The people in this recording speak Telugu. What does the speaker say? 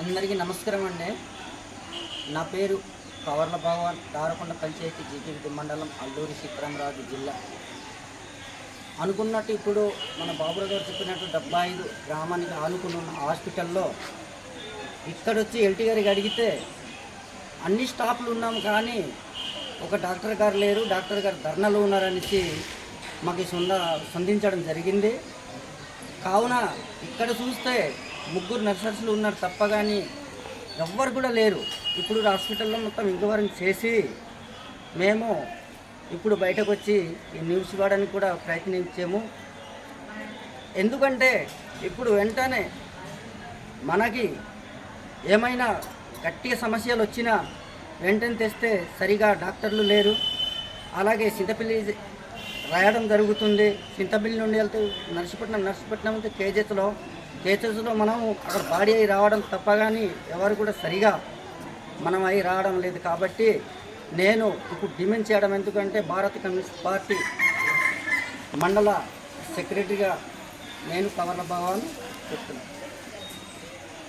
అందరికీ నమస్కారం అండి. నా పేరు కవర్ల భగవాన్ దారకొండ పంచాయతీ జీపీపీ మండలం అల్లూరి సీతారామరాజు జిల్లా. అనుకున్నట్టు ఇప్పుడు మన బాబురావు గారు చెప్పినట్టు డెబ్బై ఐదు గ్రామానికి ఆనుకుని ఉన్న హాస్పిటల్లో ఇక్కడొచ్చి ఎల్టీ గారికి అడిగితే అన్ని స్టాఫ్లు ఉన్నాం కానీ ఒక డాక్టర్ గారు లేరు డాక్టర్ గారు ధర్నాలో ఉన్నారనేసి మాకు సొంద సంధించడం జరిగింది. కావున ఇక్కడ చూస్తే ముగ్గురు నర్సర్స్లు ఉన్నారు తప్ప కానీ ఎవ్వరు కూడా లేరు. ఇప్పుడు హాస్పిటల్లో మొత్తం ఇంక్వైరీ చేసి మేము ఇప్పుడు బయటకు వచ్చి ఈ న్యూస్ ఇవ్వడానికి కూడా ప్రయత్నించాము. ఎందుకంటే ఇప్పుడు వెంటనే మనకి ఏమైనా గట్టిగా సమస్యలు వచ్చినా వెంటనే తెస్తే సరిగా డాక్టర్లు లేరు. అలాగే చింతపల్లి రాయడం జరుగుతుంది. చింతపల్లి నుండి వెళ్తూ నర్సపట్నం నర్సీపట్నం కేజెత్లో కేసెస్లో మనం అక్కడ బాడీ అయి రావడం తప్ప కానీ ఎవరు కూడా సరిగా మనం అయి రావడం లేదు కాబట్టి నేను ఇప్పుడు డిమాండ్ చేయడం ఎందుకంటే భారత కమ్యూనిస్ట్ పార్టీ మండల సెక్రటరీగా నేను కవర్ల భగవాన్ చెప్తున్నాను.